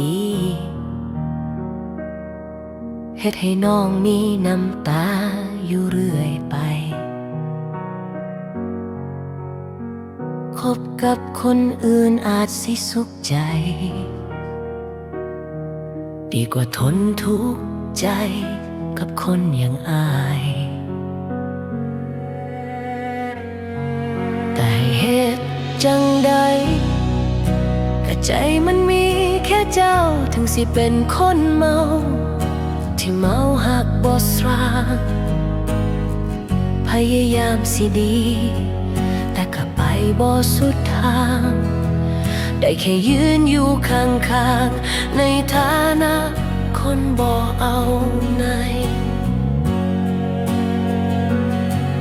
ดีเฮ็ดให้น้องมีน้ำตาอยู่เรื่อยไป คบกับคนอื่นอาจสิสุขใจ ดีกว่าทนทุกข์ใจกับคนอย่างอาย แต่เหตุจังใดกะใจมันมี เจ้าถึงสิเป็นคนเมา ที่เมาหักบอสรางพยายามสิดี แต่ก็ไปบ่สุดทาง ได้แค่ยืนอยู่ข้างๆ ในฐานะคนบ่เอาไหน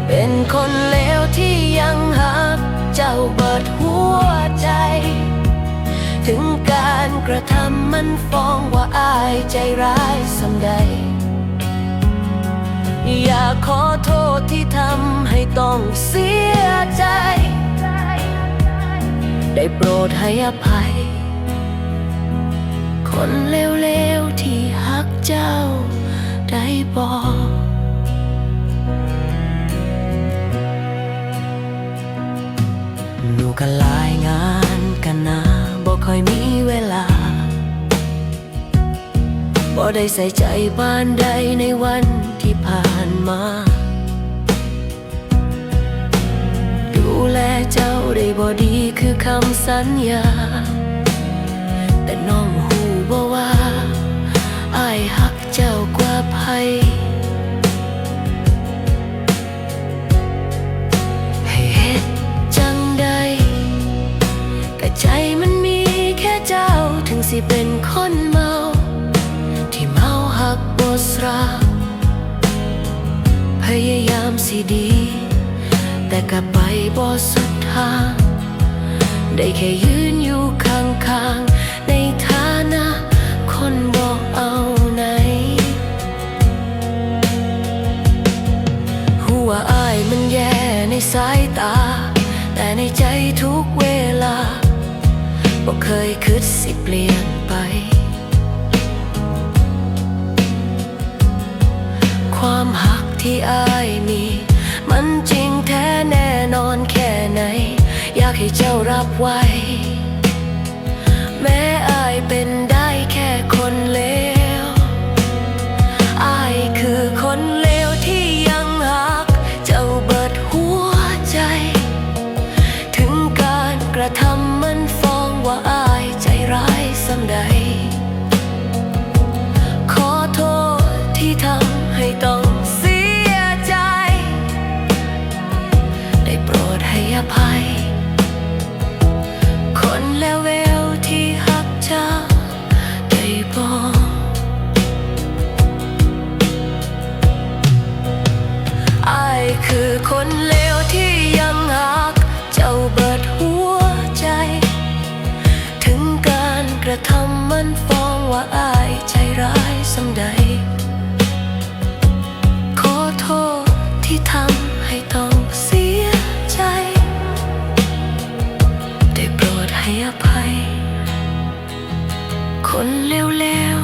เป็นคนเลวที่ยังหักเจ้าเบิด ถึงการกระทำมันฟ้องว่าอายใจร้ายสำใด อยากขอโทษที่ทำให้ต้องเสียใจ ได้โปรดให้อภัย คนเลวๆที่หักเจ้าได้บอกหนูก็หลา บ่ได้ใส่ใจบ้านใดในวันที่ผ่านมา ดูแลเจ้าได้บ่ดีคือคำสัญญา แต่น้องหูบ่ว่าอายหักเจ้ากว่าภัยให้เฮ็ดจังใดแต่ใจมันมีแค่เจ้าถึงสิเป็นคน ยายามสิดี แต่ก็ไปบ่สุดทาง ได้แค่ยืนอยู่ข้างๆ ในฐานะคนบ่เอาไหนหัวาอายมันแย่ในสายตา แต่ในใจทุกเวลาบ่เคยคิดสิเปลี่ยนไป ที่อายมี มันจริงแท้แน่นอนแค่ไหน อยากให้เจ้ารับไว้ แม้อายเป็นได้แค่คนเลวอายคือคนเลวที่ยังหัก เจ้าเบิดหัวใจ ถึงการกระทำมันฟ้องว่าอายใจร้ายสำใด คือคนเลวที่ยังหัก เจ้าเบิดหัวใจ ถึงการกระทำมันฟ้องว่าอายใจร้ายสำใด ขอโทษที่ทำให้ต้องเสียใจ ได้โปรดให้อภัย คนเลว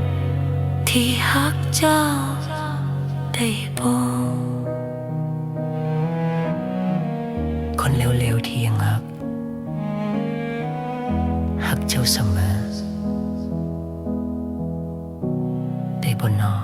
ๆที่หักเจ้าได้ คนเร็วๆที่ยังรักหักเจ้าเสมอได้บนนอ